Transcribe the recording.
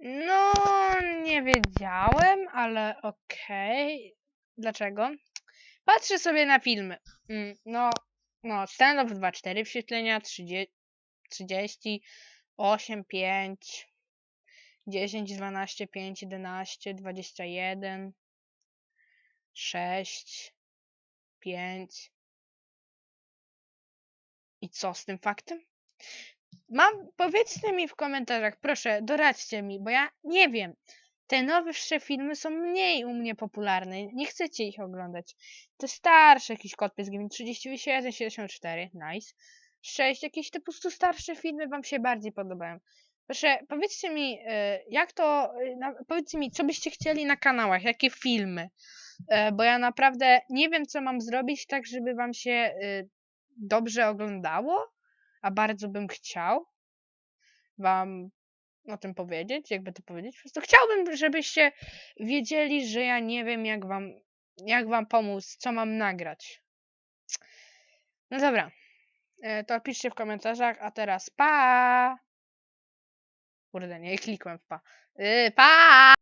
No, nie wiedziałem, ale okej. Dlaczego? Patrzę sobie na filmy. Mm, No, no, stand-up 2,4 wyświetlenia, 30, 30, 8, 5, 10, 12, 5, 11, 21, 6, 5. I co z tym faktem? Mam, powiedzcie mi w komentarzach, proszę, doradźcie mi, bo ja nie wiem. Te nowsze filmy są mniej u mnie popularne, nie chcecie ich oglądać. Te starsze, jakiś Pies Gaming 37, 74, nice. 6, jakieś te po prostu starsze filmy wam się bardziej podobają. Proszę, powiedzcie mi, e, jak to, e, powiedzcie mi, co byście chcieli na kanałach, jakie filmy. E, Bo ja naprawdę nie wiem, co mam zrobić, tak żeby wam się dobrze oglądało, a bardzo bym chciał wam o tym powiedzieć, jakby to powiedzieć. Po prostu chciałbym, żebyście wiedzieli, że ja nie wiem, jak wam, jak wam pomóc, co mam nagrać. No dobra, e, to piszcie w komentarzach, a teraz pa! Kurde, nie klikłem w pa. Y, Pa!